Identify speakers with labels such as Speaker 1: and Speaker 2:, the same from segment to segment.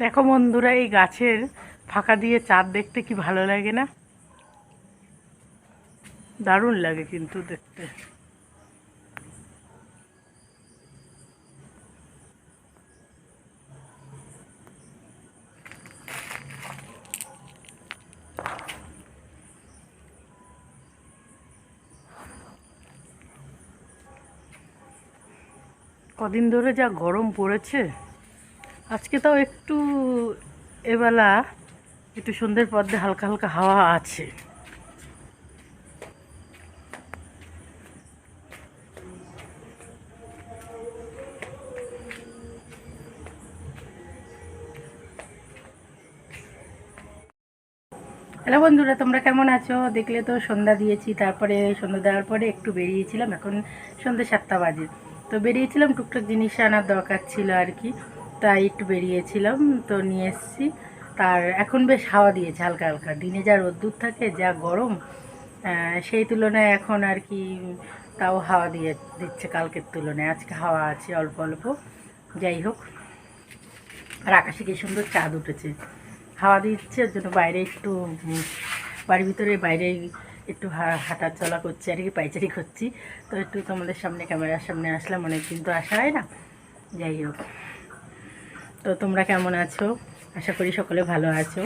Speaker 1: দেখো বন্ধুরা, এই গাছের ফাঁকা দিয়ে চাঁদ দেখতে কি ভালো লাগে না? দারুণ লাগে কিন্তু দেখতে। কদিন ধরে যা গরম পড়েছে আজকে তাও একটু এবেলা একটু সন্ধ্যের পর দিয়ে হালকা হালকা হাওয়া আছে। হ্যালো বন্ধুরা, তোমরা কেমন আছো? দেখলে তো সন্ধ্যা দিয়েছি, তারপরে সন্ধ্যা দেওয়ার পরে একটু বেরিয়েছিলাম, এখন সন্ধ্যে সাতটা বাজে। তো বেরিয়েছিলাম, টুকটাক জিনিস আনার দরকার ছিল আর কি। তাই একটু বেরিয়েছিলাম, তো নিয়ে এসেছি। তার এখন বেশ হাওয়া দিয়েছে, হালকা হালকা। দিনে যা রোদ্দুর থাকে, যা গরম সেই তুলনায় এখন আর কি তাও হাওয়া দিয়ে দিচ্ছে কালকের তুলনায়। আজকে হাওয়া আছে অল্প অল্প। যাই হোক, আর আকাশে কি সুন্দর চাঁদ উঠেছে। হাওয়া দিচ্ছে, ওর জন্য বাইরে একটু বাড়ির ভিতরে বাইরে একটু হাঁটা চলা করছি, আর কি পাইচারি করছি। তো একটু তোমাদের সামনে, ক্যামেরার সামনে আসলাম, অনেকদিন তো আসা হয় না। যাই হোক। তো তোমরা কেমন আছো? আশা করি সকলে ভালো আছো।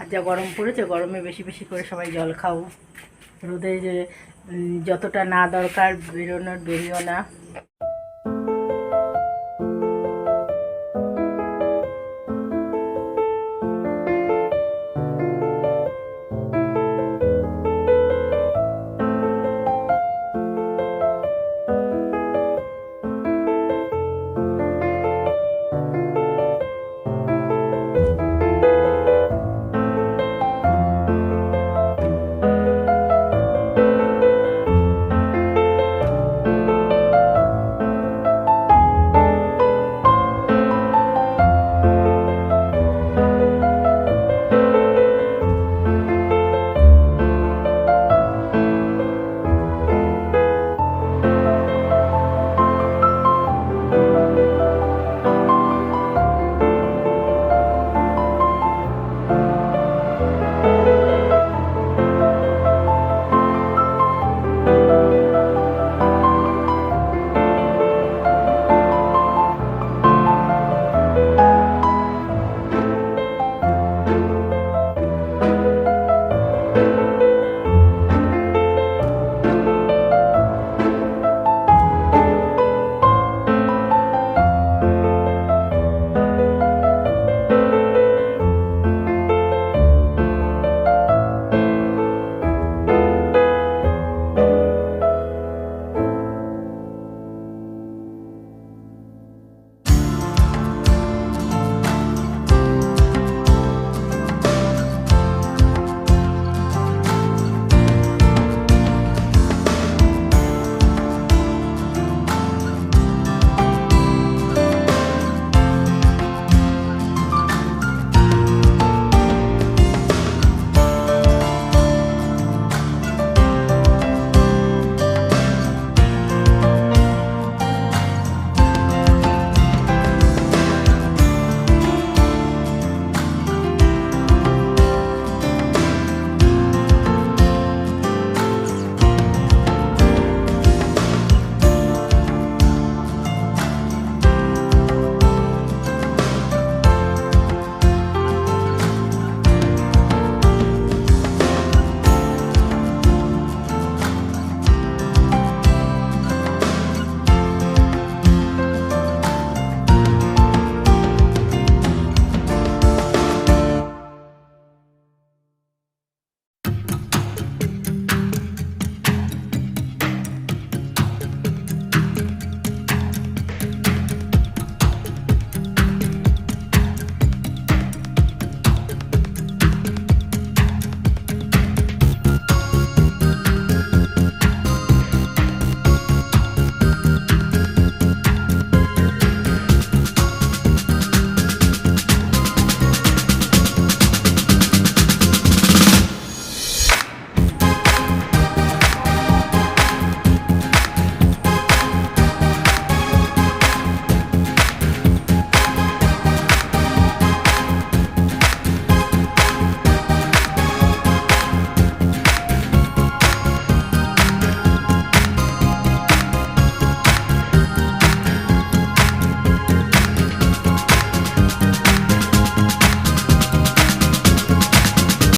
Speaker 1: আর যা গরম পড়েছে, গরমে বেশি বেশি করে সবাই জল খাও। রোদে যে যতটা না দরকার বেরোনোর বেরিও না।